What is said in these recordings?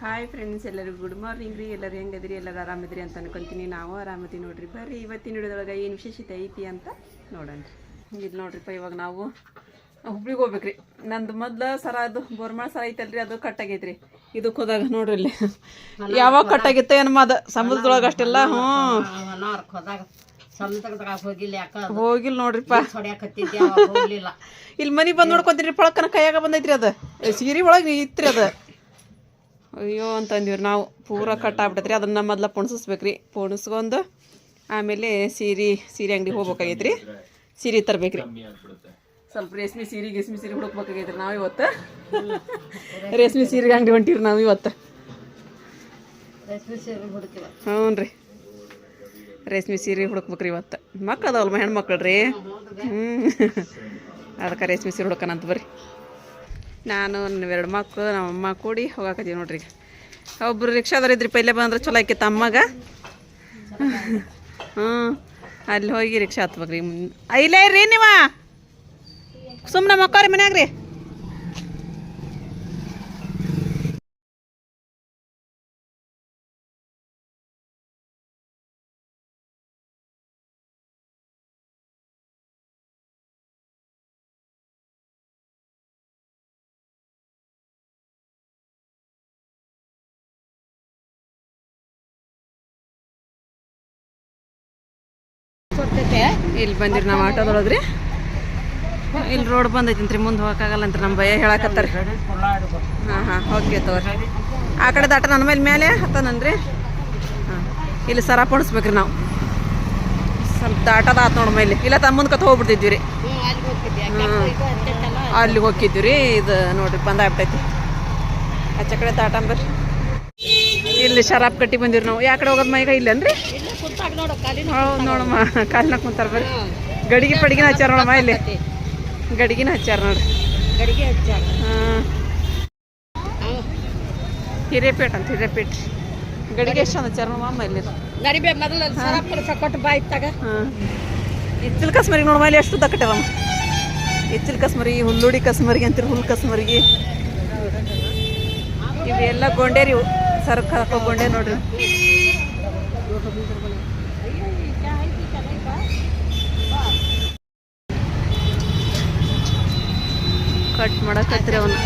Hi friends ಎಲ್ಲರಿಗೂ good morning ರೀ. ಎಲ್ಲರೂ ಹೆಂಗದ್ರಿ? ಎಲ್ಲರೂ ಆರಾಮಿದ್ರಿ ಅಂತ ಅನ್ಕೊಂತೀನಿ. ನಾವು ಆರಾಮದಿ ನೋಡ್ರಿ. ಬರ್ರಿ ಇವತ್ತಿನ ಹಿಡಿದೊಳಗೆ ಏನು ವಿಶೇಷತೆ ಐತಿ ಅಂತ ನೋಡೋಣ ಇದು ನೋಡ್ರಿಪ್ಪ ಇವಾಗ ನಾವು ಹುಬ್ಳಿಗೆ ಹೋಗ್ಬೇಕ್ರಿ. ನಂದು ಮೊದ್ಲು ಸರ ಅದು ಬೋರ್ಮಾಳ ಸರ ಐತಲ್ರಿ ಅದು ಕಟ್ಟಾಗೈತ್ರಿ. ಇದಕ್ಕೆ ಹೋದಾಗ ನೋಡ್ರಿ ಇಲ್ಲಿ. ಯಾವಾಗ ಕಟ್ಟಾಗಿತ್ತ ಏನಮ್ಮ ಅದು? ಸಮುದ್ರದೊಳಗೆ ಅಷ್ಟೆಲ್ಲ? ಹ್ಞೂ. ಹೋಗಿಲ್ಲ ನೋಡ್ರಿಪ್ಪ. ಇಲ್ಲಿ ಮನಿ ಬಂದು ನೋಡ್ಕೊಂತೀರಿ ಪಳಕ್ಕನ ಕೈಯಾಗ ಬಂದೈತ್ರಿ ಅದು. ಸೀರೆ ಒಳಗೆ ಇತ್ರಿ ಅದು. ಅಯ್ಯೋ ಅಂತಂದಿವ್ರಿ ನಾವು ಪೂರ ಕಟ್ಟಾಗ್ಬಿಟ್ಟೈತ್ರಿ ಅದನ್ನ ಮೊದ್ಲ ಪುಣಸಿಸ್ಬೇಕ್ರಿ. ಪುಣಸ್ಕೊಂಡು ಆಮೇಲೆ ಸೀರೆ ಸೀರೆ ಅಂಗಡಿಗೆ ಹೋಗ್ಬೇಕಾಗೈತ್ರಿ. ಸೀರೆ ತರ್ಬೇಕ್ರಿ. ಸ್ವಲ್ಪ ರೇಷ್ಮೆ ಸೀರೆ ಗಿಸ್ಮಿ ಸೀರೆ ಹುಡುಕ್ಬೇಕಾಗೈತ್ರಿ ನಾವು ಇವತ್ತು. ರೇಷ್ಮೆ ಸೀರೆ ಅಂಗಡಿ ಹೊಂಟಿರಿ ನಾವು ಇವತ್ತು. ರೇಷ್ಮೆ ಸೀರೆ ಹುಡುಕಿವ ಹ್ಞೂ ರೀ ರೇಷ್ಮೆ ಸೀರೆ ಹುಡುಕ್ಬೇಕ್ರಿ ಇವತ್ತು. ಮಕ್ಳು ಅದಾವಲ್ಮ ಹೆಣ್ಮಕ್ಳು ರೀ? ಹ್ಞೂ ಅದಕ್ಕೆ ರೇಷ್ಮೆ ಸೀರೆ ಅಂತ ಬರ್ರಿ. ನಾನು ಎರಡು ಮಕ್ಕಳು ನಮ್ಮಮ್ಮ ಕೂಡಿ ಹೋಗಾಕತ್ತೀವಿ ನೋಡ್ರಿ. ಒಬ್ರು ರಿಕ್ಷಾದವ್ರು ಇದ್ರಿ ಪೈಲೆ ಬಂದ್ರೆ ಚಲೋ ಆಕಿತ್ತು ತಮ್ಮಗ. ಹ್ಞೂ ಅಲ್ಲಿ ಹೋಗಿ ರಿಕ್ಷಾ ಹತ್ಬೇಕ್ರಿ. ಇಲ್ಲೇ ರೀ ನೀವ. ಸುಮ್ಮನೆ ಮಕ್ಕವ್ರಿ ಮನ್ಯಾಗ ರೀ ಇಲ್ಲಿ ಬಂದಿರಿ ನಾವು ಆಟೋದೊಳಗ್ರಿ ಇಲ್ಲಿ ರೋಡ್ ಬಂದೈತಿ ಮುಂದೆ ಹೋಗಕ್ಕಾಗಲ್ಲಂತ್ರಿ ಅಂತ ನಮ್ಮ ಭಯ ಹೇಳಕತ್ತಾರ. ಹಾಂ ಹಾಂ ಓಕೆ ತಗೋರಿ. ಆ ಕಡೆ ದಾಟ ನನ್ನ ಮೇಲೆ ಮೇಲೆ ಹತ್ತನನ್ರಿ ಹಾಂ ಇಲ್ಲಿ ಸರ ಪಡಿಸ್ಬೇಕ್ರಿ ನಾವು. ಸ್ವಲ್ಪ ದಾಟದ ಆತು ನೋಡಿ ಮೇಲೆ. ಇಲ್ಲ ತಮ್ಮ ಮುಂದೆ ಕತ್ ಹೋಗ್ಬಿಡ್ತಿದ್ವಿ ರೀ ಅಲ್ಲಿಗೆ ಹೋಗಿದ್ವಿ ರೀ ಇದು ನೋಡ್ರಿ ಬಂದಾಗ್ಬಿಟ್ಟೈತಿ ಆಚೆ ಕಡೆ ದಾಟಂಬರ್ರಿ ಇಲ್ಲಿ ಶರಾಬ್ ಕಟ್ಟಿ ಬಂದಿರಿ ನಾವು. ಯಾಕಡೆ ಹೋಗೋದು ಮೈಗ ಇಲ್ಲನ್ರಿ? ಹೌದು ನೋಡಮ್ಮ ಕಾಲಿನ ಕುಂತಾರ ಬರ್ರಿ. ಗಡಿಗೆ ಪಡಿಗಿನ ಹಚ್ಚಾರ ನೋಡಮ್ಮ ಇಲ್ಲಿ. ಗಡಿಗಿನ ಹಚ್ಚಾರ ನೋಡ್ರಿ ಗಡಿಗೆ ಹಚ್ಚಾರ ಹಾಂ. ಹಿರೇಪೇಟ್ ಅಂತ ಹಿರೇಪೇಟ್. ಗಡಿಗೆ ಎಷ್ಟು ಅಂತ ಹಚ್ಚಾರ ನೋಡಮ್ಮ ಇಲ್ಲಿ. ಮೊದಲು ಸಕೊಟ್ಟು ಇಚ್ಚಲ್ ಕಸ್ಮರಿ ನೋಡಮ್ಮ ಇಲ್ಲಿ ಎಷ್ಟು ದಕ್ಕಟ್ಟವಮ್ಮ ಇಚ್ಚಲ್ ಕಸ್ಮರಿ ಹುಲ್ಲುಡಿ ಕಸ್ಮರಿ ಅಂತೀರಿ ಹುಲ್ ಕಸ್ಮರಿಗೆ ಇವೆಲ್ಲ ಗೊಂಡೇರಿ ಸರ್ಕಾರ ಗೊಂಡೆ ನೋಡ್ರಿ. ಕಟ್ ಮಾಡಕತ್ರಿ ಅವನು.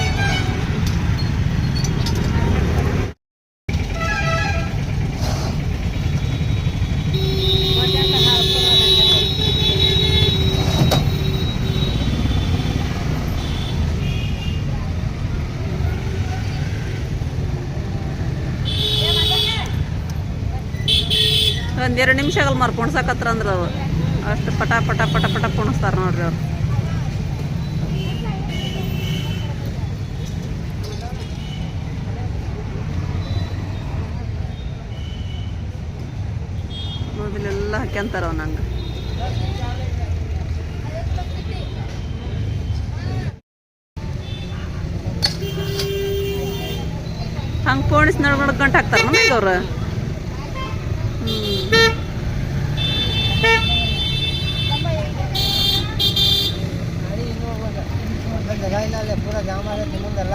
ಒಂದೆರಡು ನಿಮಿಷಗಳು ಮಾರ್ ಪುಣ್ಸಕತ್ರ ಅಂದ್ರೆ ಅವು ಅಷ್ಟು ಪಟ ಪಟ ಪಟ ಪಟ ಪುಣಿಸ್ತಾರೆ ನೋಡ್ರಿ ಅವ್ರು. ಮೊದಲೆಲ್ಲ ಹಾಕ್ಯಂತಾರ ಅವ್ ನಂಗೆ. ಹಂಗೆ ಪೋಣಿಸ್ ಗಂಟೆ ಹಾಕ್ತಾರ ನಮಗೆ ಅವ್ರು? ಪೂರ ಜಾಮ ಆಗೈತಿ ಮುಂದೆಲ್ಲ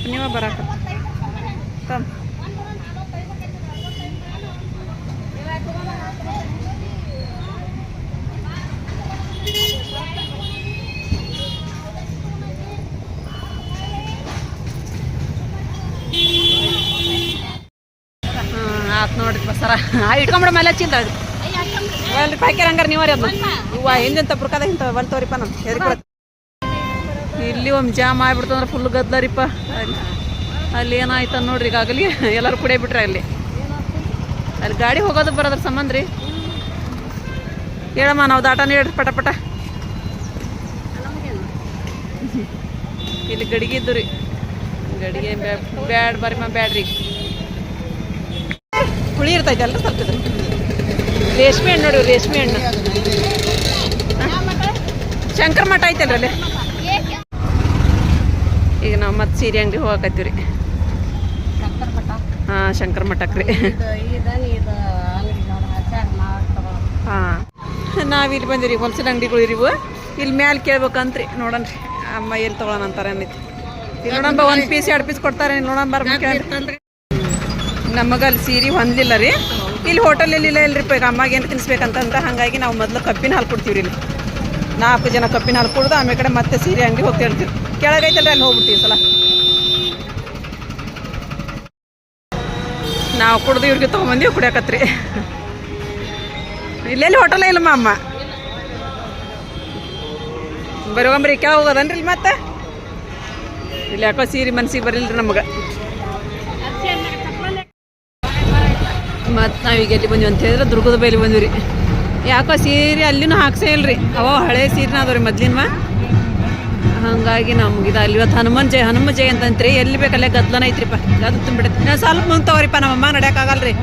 ಆತು. ನೀವ ಬರಾಕ. ತಮ್. ಆತ್ ನೋಡ್ರಿ ಬಸರ. ಇಟ್ಕೊಂಬಿಡ ಮೇಲೆ ಚಿಂದ ಅಲ್ರಿ ಪ್ಯಾಕೆಟ್ ಹಂಗಾರ ನೀವರಿ ಅದನ್ನ ಇವ ಹಿಂದಿಂತ ಬುರ್ಕದ ಇಂತ ಬಂತವ್ರಿಪ್ಪ ನಾನು ಎದಕ್ಕೆ ಇಲ್ಲಿ ಒಮ್ಮೆ ಜಾಮ್ ಆಗ್ಬಿಡ್ತಂದ್ರೆ ಫುಲ್ ಗದ್ಲರಿಪ್ಪ. ಅಲ್ಲಿ ಅಲ್ಲಿ ಏನಾಯ್ತು ನೋಡ್ರಿ ಈಗಾಗಲಿ ಎಲ್ಲರೂ ಕುಡಿಯ ಬಿಟ್ರೆ ಅಲ್ಲಿ. ಅಲ್ಲಿ ಗಾಡಿ ಹೋಗೋದು ಬರೋದ್ರ ಸಂಬಂಧ ರೀ? ಹೇಳಮ್ಮ, ನಾವು ದಾಟ ನೀಡ್ರಿ ಪಟ ಪಟ. ಇಲ್ಲಿ ಗಡಿಗೆ ಇದ್ದು ರೀ. ಗಡಿಗೆ ಬ್ಯಾಡ್ ಮ ಬ್ಯಾಡ್ರಿ ಹುಳಿ ಇರ್ತೈತೆ ಅಲ್ಲ ಸ್ವಲ್ಪ ರೇಷ್ಮೆ ಹಣ್ಣು ನೋಡಿ ರೇಷ್ಮೆ ಹಣ್ಣು. ಶಂಕರ ಮಠ ಐತಲ್ರಿ ಅಲ್ಲಿ? ಈಗ ನಾವು ಮತ್ತೆ ಸೀರೆ ಅಂಗಡಿ ಹೋಗಕತ್ತೀವಿ ರೀ ಹಾಂ ಶಂಕರ ಮಠಕ್ಕೆ ರೀ ಹಾಂ. ನಾವಿಲ್ಲಿ ಬಂದಿರಿ ಹೊಲ್ಸಿನ ಅಂಗಡಿಗಳು ಇರಿವು ಇಲ್ಲಿ ಮ್ಯಾಲೆ ಕೇಳ್ಬೇಕಂತ್ರಿ ನೋಡನ್ರಿ. ಅಮ್ಮ ಎಲ್ಲಿ ತೊಗೊಳೋಣ ಅಂತಾರೆ ಅನ್ನೈತಿ. ಇಲ್ಲಿ ನೋಡಂಬ ಒಂದು ಪೀಸ್ ಎರಡು ಪೀಸ್ ಕೊಡ್ತಾರೆ ಬರ್ಬೇಕು ನಮಗೆ ಅಲ್ಲಿ ಸೀರೆ ಹೊಂದಿಲ್ಲ ರೀ. ಇಲ್ಲಿ ಹೋಟೆಲಲ್ಲಿ ಇಲ್ಲ ಇಲ್ರಿ ಈಗ ಅಮ್ಮಗೆ ಏನು ತಿನ್ಸ್ಬೇಕಂತಂದ್ರೆ ಹಾಗಾಗಿ ನಾವು ಮೊದಲು ಕಪ್ಪಿನ ಹಾಲು ಕೊಡ್ತೀವಿ ರೀ ಇಲ್ಲಿ. ನಾಲ್ಕು ಜನ ಕಪ್ಪಿನ ಹಾಲು ಕುಡ್ದು ಆಮೇಲೆ ಕಡೆ ಮತ್ತೆ ಸೀರೆ ಅಂಗಡಿ ಹೋಗ್ತಿರ್ತೀವಿ ಕೆಳಗೈತಲ್ರಿ ಅಲ್ಲಿ ಹೋಗ್ಬಿಟ್ಟಿವಿ ಸಲ. ನಾವು ಕುಡ್ದು ಇವ್ರಿಗೆ ತೊಗೊಂಬಂದಿವಿ ಕುಡಿಯಕತ್ರಿ. ಇಲ್ಲೆಲ್ಲಿ ಹೋಟೆಲ್ ಇಲ್ಲಮ್ಮ ಅಮ್ಮ ಬರೋಗಂಬ್ರಿ ಕೆಳ ಹೋಗೋದನ್ರಿ ಇಲ್ಲಿ ಮತ್ತೆ? ಇಲ್ಲಿ ಯಾಕೋ ಸೀರೆ ಮನ್ಸಿಗೆ ಬರಲಿಲ್ಲ ನಮಗೆ. ಮತ್ತು ನಾವೀಗ ಎಲ್ಲಿ ಬಂದ್ವಿ ಅಂತ ಹೇಳಿದ್ರೆ ದುರ್ಗದ ಬೈಲಿ ಬಂದ್ವಿ ರೀ. ಯಾಕೋ ಸೀರೆ ಅಲ್ಲಿನೂ ಹಾಕ್ಸೇ ಇಲ್ರಿ. ಅವ ಹಳೆ ಸೀರೆನ ಅದಾವ ರೀ ಮೊದ್ಲಿನ ಹಾಗಾಗಿ ನಮ್ಗೆ ಇದು ಇವತ್ತು ಹನುಮನ್ ಜಯ ಹನುಮ ಜಯ ಅಂತಂತ್ರಿ. ಎಲ್ಲಿ ಬೇಕಲ್ಲ ಗದ್ಲನ ಐತ್ರಿಪ್ಪ. ಅದು ತುಂಬಿಡತ್ತೆ. ನಾನು ಸ್ವಲ್ಪ ಮುಂದೆ ತಗೋರಿಪ್ಪ ನಮ್ಮಮ್ಮ ಆಗಲ್ರಿ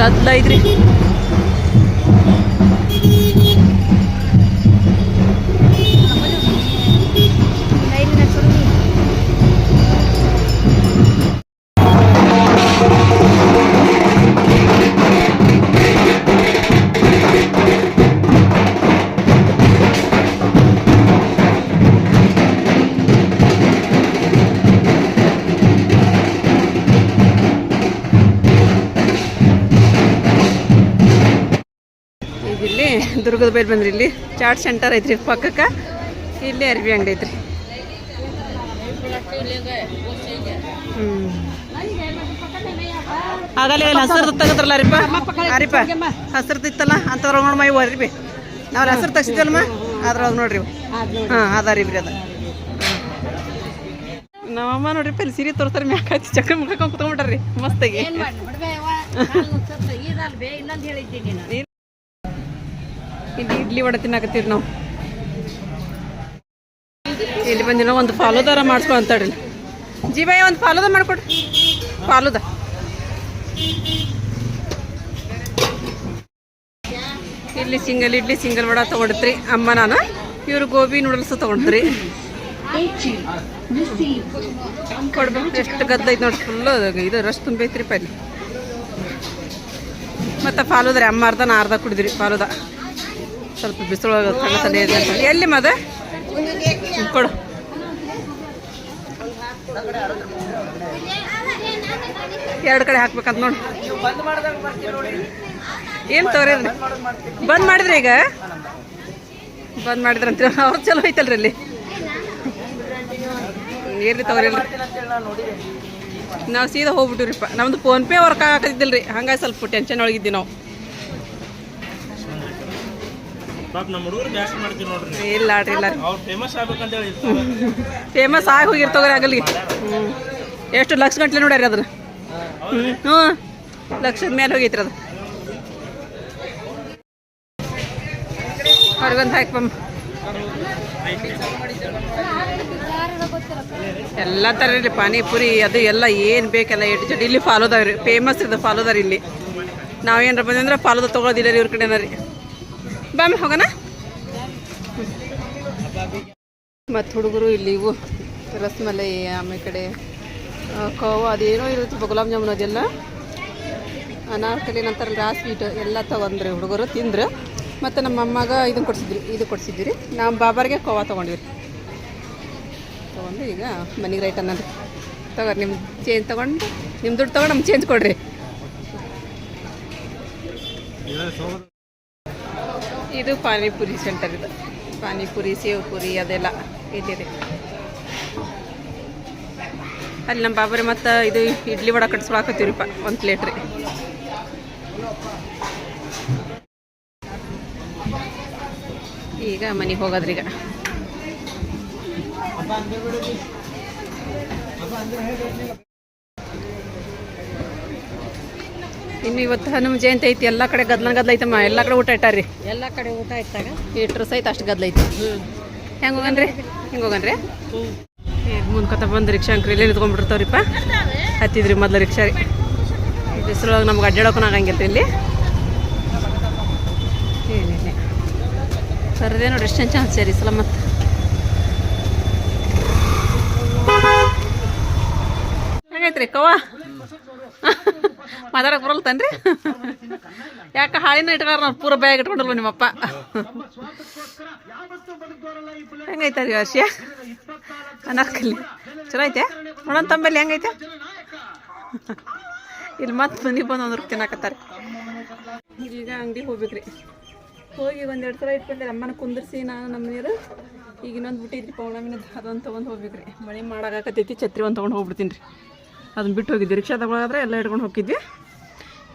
ಗದ್ಲ ಐತ್ರಿ. ದುರ್ಗದ ಬೈಲ್ ಬಂದ್ರಿ ಇಲ್ಲಿ. ಚಾಟ್ ಸೆಂಟರ್ ಐತ್ರಿ ಪಕ್ಕಕ್ಕೆ. ಇಲ್ಲಿ ಅರ್ಬಿ ಅಂಗಡಿ ಐತ್ರಿ. ಹ್ಞೂ ಆಗಲೇ ಇಲ್ಲಿ ಹಸಿರು ತೆಗದ್ರಲ್ಲ ಅರಿಪ? ಅರಿಪ ಹಸಿರು ಇತ್ತಲ್ಲ? ಅಂಥದ್ರೊಳಗೆ ನೋಡಿ ಮೈ ಹೋದ್ರಿ ಬಿ. ನಾವು ಹಸಿರು ತೆಗ್ಸಿದ್ವಲ್ಮ? ಅದ್ರೊಳಗೆ ನೋಡ್ರಿ. ಹಾಂ ಅದಾರಿ ಇಬ್ರಿ ಅದ. ನಮ್ಮಮ್ಮ ನೋಡ್ರಿ ಇಲ್ಲಿ ಸೀರೆ ತೋರಿಸ್ತಾರೆ ಮ್ಯಾಕ ಹಚ್ಚಿ ಚಕ್ರ ಮುಖ ಕುತ್ಕೊಂಡ್ಬಿಟ್ರಿ ಮಸ್ತಾಗಿ. ಇಲ್ಲಿ ಇಡ್ಲಿ ವಡೆ ತಿನ್ನಕತ್ತೀರಿ ನಾವು. ಇಲ್ಲಿ ಬಂದಿನ ಒಂದು ಫಾಲೋದಾರ ಮಾಡಿಸ್ಕೊ ಅಂತಾಡ್ರಿ. ಜಿ ಒಂದು ಫಾಲೋದ ಮಾಡ್ಕೊಡ್ರಿ ಫಾಲೋದ. ಇಲ್ಲಿ ಸಿಂಗಲ್ ಇಡ್ಲಿ, ಸಿಂಗಲ್ ವಡ ತೊಗೊಂಡ್ರಿ ಅಮ್ಮ ನಾನು. ಇವ್ರು ಗೋಬಿ ನೂಡಲ್ಸ್ ತೊಗೊಂಡ್ರಿ ಕೊಡ್ಬೇಕು ಎಷ್ಟು ಗದ್ದ ಐತೆ ನೋಡಿ ಫುಲ್ಲು ಇದು ರಶ್ ತುಂಬೈತ್ರಿ ಪಲ್ಲಿ ಮತ್ತು ಫಾಲೋದ್ರಿ ಅಮ್ಮ ಅರ್ಧ, ನಾ ಅರ್ಧ ಕುಡಿದ್ರಿ ಫಾಲೋದ. ಸ್ವಲ್ಪ ಬಿಸಿಲೊಳಗೆ ಎಲ್ಲಿ ಮದ? ಕೊಡು. ಎರಡು ಕಡೆ ಹಾಕ್ಬೇಕಂತ ನೋಡಿ. ಏನು ತಗೋರಿ ಬಂದ್ ಮಾಡಿದ್ರಿ ಈಗ? ಬಂದ್ ಮಾಡಿದ್ರಂತ. ಅವ್ರು ಚಲೋ ಐತಲ್ರಿ ಅಲ್ಲಿ. ಏನ್ರಿ ತಗೋರಿ ನಾವು ಸೀದಾ ಹೋಗ್ಬಿಟ್ಟಿವ್ರಿಪ್ಪ. ನಮ್ದು ಫೋನ್ ಪೇ ವರ್ಕ್ ಆಗತ್ತಿದ್ದಿಲ್ರಿ ಹಂಗಾಗಿ ಸ್ವಲ್ಪ ಟೆನ್ಷನ್ ಒಳಗಿದ್ವಿ ನಾವು. ಪಾಪ ನಮ್ಮ ಹುಡುಗರು ಜಾಸ್ತಿ ಮಾಡ್ತೀವಿ ನೋಡ್ರಿ. ಇಲ್ಲ ಆಡ್ರಿ ಇಲ್ಲ. ಅವ್ರು ಫೇಮಸ್ ಆಗ್ಬೇಕಂತ ಹೇಳಿ ಇರ್ತಾರೆ. ಫೇಮಸ್ ಆಗಿ ಹೋಗಿರ್ತವ್ರಿ ಆಗಲಿ. ಎಷ್ಟು ಲಕ್ಷ ಗಂಟ್ಲೆ ನೋಡ್ಯಾರಿ ಅದನ್ನ ಹ್ಞೂ ಲಕ್ಷದ ಮೇಲೆ ಹೋಗೈತ್ರಿ ಅದು. ಹೊರಗೊಂದು ಹಾಕಿ ಎಲ್ಲ ಥರ ರೀ ಪಾನಿಪುರಿ ಅದು ಎಲ್ಲ ಏನು ಬೇಕೆಲ್ಲ ಎಟ್ಟು ಜಡ್ ಇಲ್ಲಿ ಫಾಲೋದಾವ ರೀ ಫೇಮಸ್ ಇದು ಫಾಲೋದಾರ ಇಲ್ಲಿ. ನಾವೇನಾರ ಬಂದ್ರೆ ಫಾಲೋದ ತೊಗೊಳೋದಿಲ್ಲ ರೀ ಇವ್ರ ಕಡೆನ ರೀ. ಬಾಮಿ ಹೋಗೋಣ? ಮತ್ತು ಹುಡುಗರು ಇಲ್ಲಿ ಇವು ರಸ್ಮಲೈ ಆಮೇಲೆ ಕಡೆ. ಕೋವ ಅದೇನೋ ಇರುತ್ತೆ ಗುಲಾಬ್ ಜಾಮೂನ್ ಅದೆಲ್ಲ. ಅನಾರ್ಕಲಿ ನಂತರ ರಾ ಸ್ವೀಟ್ ಎಲ್ಲ ತೊಗೊಂಡ್ರಿ ಹುಡುಗರು ತಿಂದ್ರು. ಮತ್ತು ನಮ್ಮ ಅಮ್ಮಗ ಇದನ್ನು ಕೊಡಿಸಿದ್ರಿ ಇದು ಕೊಡಿಸಿದ್ದೀರಿ. ನಾವು ಬಾಬಾರಿಗೆ ಕೋವಾ ತೊಗೊಂಡಿವಿ. ತೊಗೊಂಡು ಈಗ ಮನೆಗೆ ರೈಟ್ ಅನ್ನೋದು. ತಗೋರಿ ನಿಮ್ಮ ಚೇಂಜ್ ತೊಗೊಂಡು ನಿಮ್ಮ ದುಡ್ಡು ತೊಗೊಂಡು ನಮ್ಗೆ ಚೇಂಜ್ ಕೊಡ್ರಿ. ಇದು ಪಾನಿಪುರಿ ಸೆಂಟರ್ ಇದು. ಪಾನಿಪುರಿ ಸೇವ್ ಪುರಿ ಅದೆಲ್ಲ ಇಲ್ಲಿದೆ. ಅಲ್ಲಿ ನಮ್ಮ ಬಾಬರಿ ಮತ್ತು ಇದು ಇಡ್ಲಿ ವಡ ಕಟ್ಸ್ಕೊಳಕತ್ತೀವ್ರಿಪ್ಪ ಒಂದು ಪ್ಲೇಟ್ ರೀ. ಈಗ ಮನೆಗೆ ಹೋಗೋದ್ರಿ ಈಗ. ಇನ್ನು ಇವತ್ತು ಹನುಮ ಜಯಂತಿ ಐತಿ ಎಲ್ಲ ಕಡೆ ಗದ್ಲನ ಗದ್ಲ ಐತಮ್ಮ ಎಲ್ಲ ಕಡೆ ಊಟ ಇಟ್ಟಾರಿ ಎಲ್ಲ ಕಡೆ ಊಟ ಇಟ್ಟಾಗ? ಇಟ್ರು ಸಹಿತ ಅಷ್ಟು ಗದ್ಲ ಐತಿ. ಹೆಂಗೆ ಹೋಗನ್ರಿ? ಹಿಂಗೆ ಹೋಗನ್ರಿ? ಮುಂದ್ಕೊತ ಬಂದು ರಿಕ್ಷಾ ಅಂಕ್ರಿ ಇಲ್ಲೇ ನಿಂತ್ಕೊಂಡ್ಬಿಡ್ತಾವ್ರಿಪ್ಪ ಹತ್ತಿದ್ರಿ ಮೊದಲು ರಿಕ್ಷಾ. ರೀ ಬಿಸಿಲೊಳಗೆ ನಮ್ಗೆ ಅಡ್ಡಾಡೋಕು ಆಗಂಗಿಲ್ಲ ರೀ ಇಲ್ಲಿ ಏನಿಲ್ಲ ಸರದೇ ನೋಡಿ ಎಷ್ಟು ಚಾನ್ಸ್ ಸೇರಿ ಸಲ ಮತ್ತೆ. ಹೆಂಗೈತ್ರಿ ಕವ್ವ ಬರಲ್ ತನ್ರಿ ಯಾಕೆ ಹಾಳಿನ ಇಟ್ಕಾರ ನಾವು ಪೂರ ಬ್ಯಾಗ್ ಇಟ್ಕೊಂಡಲ್ವ ನಿಮ್ಮಪ್ಪ? ಹೆಂಗೈತೆ ರೀ ವರ್ಷ ಅನಾರ್ಕಲ್ಲಿ ಚಲೋ ಐತೆ ನೋಡೋಣ ತಂಬಲ್ಲಿ ಹೆಂಗೈತೆ? ಇಲ್ಲಿ ಮತ್ತೆ ಮನೆಗೆ ಬಂದು ಒಂದ್ರ ತಿನ್ನಕತ್ತಾರೆ. ಈಗ ಅಂಗಡಿ ಹೋಗ್ಬೇಕ್ರಿ. ಹೋಗಿ ಒಂದೆರಡು ಸಲ ಇಟ್ಕೊಂಡೆ ಅಮ್ಮನ ಕುಂದಿರ್ಸಿ ನಾನು ನಮ್ಮ ನೀರು ಈಗ ಇನ್ನೊಂದು ಬಿಟ್ಟಿದ್ರಿ, ಪೌರ್ಣಮಿನ ಅದೊಂದು ತೊಗೊಂಡು ಹೋಗ್ಬೇಕ್ರಿ. ಮಳೆ ಮಾಡಾಕತ್ತೈತಿ ಛತ್ರಿ ಒಂದು ತೊಗೊಂಡು ಹೋಗ್ಬಿಡ್ತೀನಿ ರೀ. ಅದನ್ನ ಬಿಟ್ಟು ಹೋಗಿದ್ವಿ, ರಿಕ್ಷಾ ತಗೊಳಾದ್ರೆ ಎಲ್ಲ ಇಟ್ಕೊಂಡು ಹೋಗಿದ್ವಿ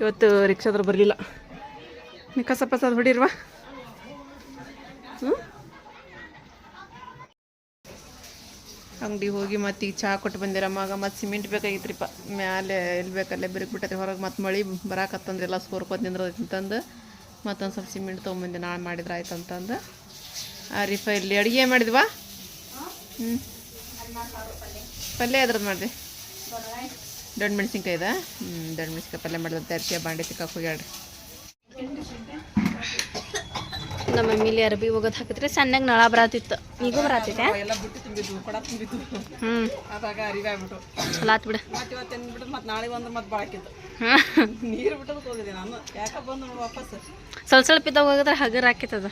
ಇವತ್ತು ರಿಕ್ಷಾದ್ರ ಬರಲಿಲ್ಲ. ನೀವು ಕಸ ಪಸದ ಹೊಡಿರ್ವಾ? ಹ್ಞೂ ಅಂಗಡಿ ಹೋಗಿ ಮತ್ತೆ ಈಗ ಚಹಾ ಕೊಟ್ಟು ಬಂದಿರ ಮಗ, ಮತ್ತು ಸಿಮೆಂಟ್ ಬೇಕಾಗಿತ್ರಿಪ್ಪ. ಮ್ಯಾಲೆ ಎಲ್ಲಿ ಬೇಕಲ್ಲೇ ಬಿರುಕು ಹೊರಗೆ, ಮತ್ತೆ ಮಳೆ ಬರಾಕತ್ತಂದ್ರೆ ಎಲ್ಲ ಸೋರ್ಕೋತ ನಿಂದ್ರದೈತಿ ಅಂತಂದು ಮತ್ತೊಂದು ಸ್ವಲ್ಪ ಸಿಮೆಂಟ್ ತೊಗೊಂಬಂದೆ ನಾಳೆ ಮಾಡಿದ್ರೆ ಆಯ್ತು ಅಂತಂದು. ಆ ರೀಫ ಇಲ್ಲಿ ಅಡುಗೆ ಮಾಡಿದ್ವಾ? ಹ್ಞೂ ಪಲ್ಯ ಅದ್ರದ್ದು ಮಾಡಿದೆ? ದೊಡ್ಡ ಮೆಣಸಿನ್ಕಾಯಿ ಹ್ಞೂ ದೊಡ್ಡ ಮೆಣಸಿನ್ಕಾಯಿ ಪಲ್ಯ ಮಾಡಿದ ತರ್ಸಿಯ ಬಾಂಡೆ ಸಿಕ್ಕಾಕ್ ಹೋಗ್ಯಾಡ್ರಿ ನಮ್ಮ ಮಮ್ಮಿಲಿ ಅರಬಿ ಹೋಗೋದು ಹಾಕಿದ್ರೆ ಸಣ್ಣಗೆ ನಳ ಬರತ್ತಿತ್ತು ಈಗ ಬರತ್ತೈತೆ ಎಲ್ಲ ಬಿಟ್ಟು ತುಂಬಿದ್ವು ಕೊಡ ತುಂಬಿದ್ವು ಹ್ಞೂ ಅದಾಗ ಅರಿವಾಗ್ಬಿಟ್ಟು ಚಲೋ ಆತ್ ಬಿಡ. ಮತ್ತೆ ಇವತ್ತು ನಾಳೆ ನೀರು ಬಿಟ್ಟದಕ್ಕೆ ಹೋಗಿದ್ದೆ ನಾನು. ಯಾಕೆ ಬಂದು ನೋಡು ವಾಪಸ್. ಸ್ವಲ್ಪ ಸ್ವಲ್ಪ ಇದ್ದಾಗ ಹೋಗಿದ್ರೆ ಹಗರ್ ಹಾಕಿತ್ತದ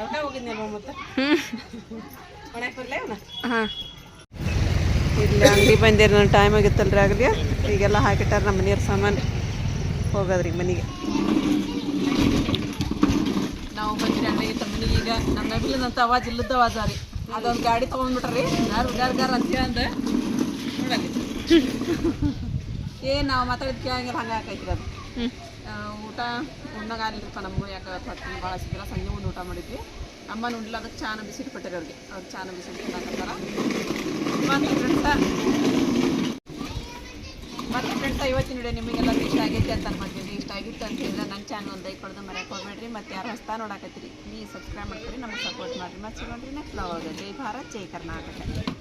ಅದಕ್ಕೆ ಮತ್ತೆ? ಹ್ಞೂ ಮನೆಗೆ ಬರಲೇ ಹಾಂ. ಇಲ್ಲಿ ಅಂಗಡಿ ಬಂದಿರ ನನ್ನ ಟೈಮ್ ಆಗಿತ್ತಲ್ರಿ ಆಗಲಿ. ಈಗೆಲ್ಲ ಹಾಕಿಟ್ಟಾರ ನಮ್ಮ ಮನೆಯವ್ರ ಸಾಮಾನು. ಹೋಗೋದ್ರಿ ಮನೆಗೆ. ನಾವು ಬಂದಿರಿ ಅಂಗಡಿಗೆ ಈಗ. ನಮ್ಮ ನಬಿಲಿನಂತ ಅವಾಜ್ ಇಲ್ಲದ ಅವಾಜ ರೀ ಅದೊಂದು ಗಾಡಿ ತೊಗೊಂಡ್ಬಿಟ್ರಿ. ಯಾರು ಗಾರ್ ಗಾರ್ ಅಂತ ಅಂದ. ನೋಡಲ್ಲಿ ಏನು ನಾವು ಮಾತಾಡಿದ ಕೇಳಂಗಿಲ್ಲ ಹಂಗೆ ಹಾಕೈತ್ರಿ ಅದು. ಊಟ ಉಣ್ಣಾಗ ಆಗ್ಲಿಲ್ಲಪ್ಪ ನಮಗೂ. ಯಾಕೆ ಭಾಳ ಸಿಕ್ಕಿಲ್ಲ ಸಂಜೆ ಮುಂದೆ ಊಟ ಮಾಡಿದ್ವಿ. ಅಮ್ಮ ನುಡ್ಲಿಲ್ಲ ಅದಕ್ಕೆ ಚಾನ ಬಿಸಿಟ್ಟು ಕೊಟ್ಟಿರಿ ಅವ್ರಿಗೆ. ಅವ್ರು ಚಾನ ಬಿಸಿಟ್ಟು ತಿನ್ನಕತ್ತಾರ ಮತ್ತು ಫ್ರೆಂಡ್ಸ ಮತ್ತು ಫ್ರೆಂಡ್ಸ ಇವತ್ತಿನ ವಿಡಿಯೋ ನಿಮಗೆಲ್ಲ ಇಷ್ಟ ಆಗೈತೆ ಅಂತ ಅನ್ಕೊಂತೀನಿ. ಇಷ್ಟ ಆಗಿತ್ತು ಅಂತ ಹೇಳಿದ್ರೆ ನನ್ನ ಚಾನಲ್ ಒಂದು ಲೈಕ್ ಕೊಡೋದು ಮರ್ಯಾಕೆ ಹೋಗ್ಬೇಡ್ರಿ. ಮತ್ತು ಯಾರು ಹೊಸ್ತಾ ನೋಡಾಕತ್ತೀರಿ ನೀವು ಸಬ್ಸ್ಕ್ರೈಬ್ ಮಾಡ್ತೀರಿ ನಮ್ಗೆ ಸಪೋರ್ಟ್ ಮಾಡಿರಿ. ಮತ್ತೆ ನೋಡ್ರಿ ನೆಕ್ಸ್ಟ್ ಲವ್ ಜೈ ಭಾರತ್, ಜೈ ಕರ್ನಾಟಕ.